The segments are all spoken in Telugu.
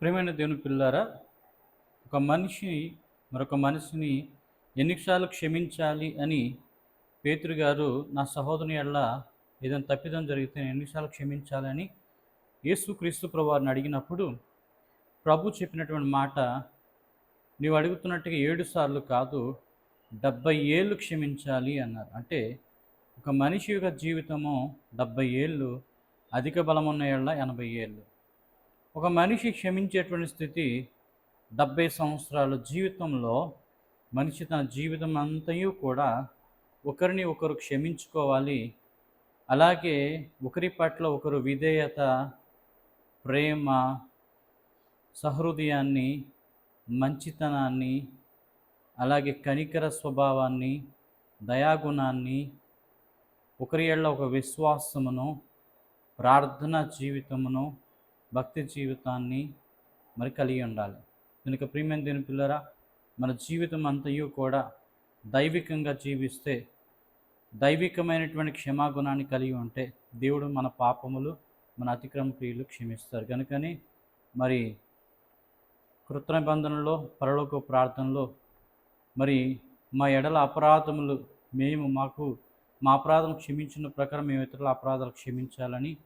ప్రేమైన దేవుని పిల్లారా ఒక మనిషి మరొక మనిషిని ఎన్నిసార్లు క్షమించాలి అని పేతురు గారు నా సహోదరుని ఎడల ఏదైనా తప్పిదం జరిగితే నేను ఎన్నిసార్లు క్షమించాలని యేసుక్రీస్తు ప్రభువారిని అడిగినప్పుడు ప్రభు చెప్పినటువంటి మాట నీవు అడుగుతున్నట్టుగా ఏడు సార్లు కాదు డెబ్బై ఏళ్ళు క్షమించాలి అన్నారు. అంటే ఒక మనిషి యొక్క జీవితము డెబ్బై ఏళ్ళు అధిక బలం ఉన్న ఏళ్ళ ఎనభై ఏళ్ళు. ఒక మనిషి క్షమించేటువంటి స్థితి డెబ్బై సంవత్సరాల జీవితంలో మనిషి తన జీవితం అంతయు కూడా ఒకరిని ఒకరు క్షమించుకోవాలి. అలాగే ఒకరి పట్ల ఒకరు విధేయత ప్రేమ సహృదయాన్ని మంచితనాన్ని అలాగే కనికర స్వభావాన్ని దయాగుణాన్ని ఒకరి ఏళ్ళ ఒక విశ్వాసమును ప్రార్థన జీవితమును భక్తి జీవితాన్ని మరి కలిగి ఉండాలి. కనుక ప్రియమైన దేని పిల్లరా మన జీవితం అంతయు కూడా దైవికంగా జీవిస్తే దైవికమైనటువంటి క్షమాగుణాన్ని కలిగి ఉంటే దేవుడు మన పాపములు మన అతిక్రమ క్రియలు క్షమిస్తారు. కనుకని మరి కృతనిబంధనలో పరలోక ప్రార్థనలో మరి మా ఎడల అపరాధములు మేము మాకు మా అపరాధం క్షమించిన ప్రకారం మేము ఇతరుల అపరాధాలు క్షమించాలని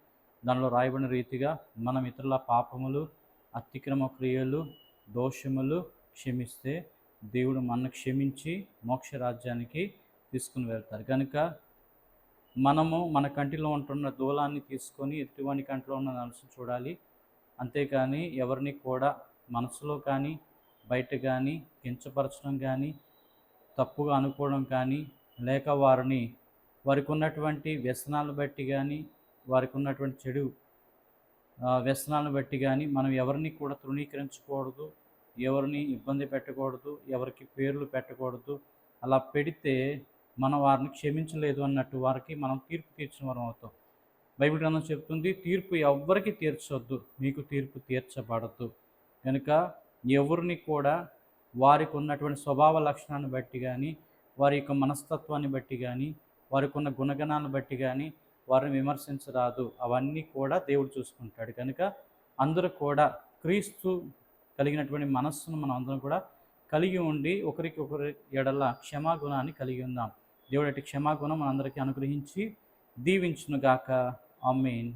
దానిలో రాయబడిన రీతిగా మనం ఇతరుల పాపములు అతిక్రమ క్రియలు దోషములు క్షమిస్తే దేవుడు మన క్షమించి మోక్ష రాజ్యానికి తీసుకుని వెళ్తారు కనుక మనము మన కంటిలో ఉంటున్న దూలాన్ని తీసుకొని ఎదుటివాని కంటిలో ఉన్న మనసు చూడాలి. అంతేకాని ఎవరిని కూడా మనసులో కానీ బయట కానీ కించపరచడం కానీ తప్పుగా అనుకోవడం కానీ లేక వారిని వారికి ఉన్నటువంటి వ్యసనాలు బట్టి కానీ వారికి ఉన్నటువంటి చెడు వ్యసనాలను బట్టి కానీ మనం ఎవరిని కూడా తృణీకరించకూడదు ఎవరిని ఇబ్బంది పెట్టకూడదు ఎవరికి పేర్లు పెట్టకూడదు. అలా పెడితే మనం వారిని క్షమించలేదు అన్నట్టు వారికి మనం తీర్పు తీర్చిన వరం అవుతాం. బైబిల్ గ్రంథం చెప్తుంది తీర్పు ఎవ్వరికి తీర్చొద్దు మీకు తీర్పు తీర్చబడదు. కనుక ఎవరిని కూడా వారికి ఉన్నటువంటి స్వభావ లక్షణాన్ని బట్టి కానీ వారి యొక్క మనస్తత్వాన్ని బట్టి కానీ వారికి ఉన్న గుణగణాన్ని బట్టి కానీ వారిని విమర్శించరాదు. అవన్నీ కూడా దేవుడు చూసుకుంటాడు. కనుక అందరూ కూడా క్రీస్తు కలిగినటువంటి మనస్సును మనం అందరం కూడా కలిగి ఉండి ఒకరికి ఒకరి ఎడల క్షమాగుణాన్ని కలిగి ఉందాం. దేవుడి క్షమాగుణం మనందరికీ అనుగ్రహించి దీవించునుగాక. ఆమెన్.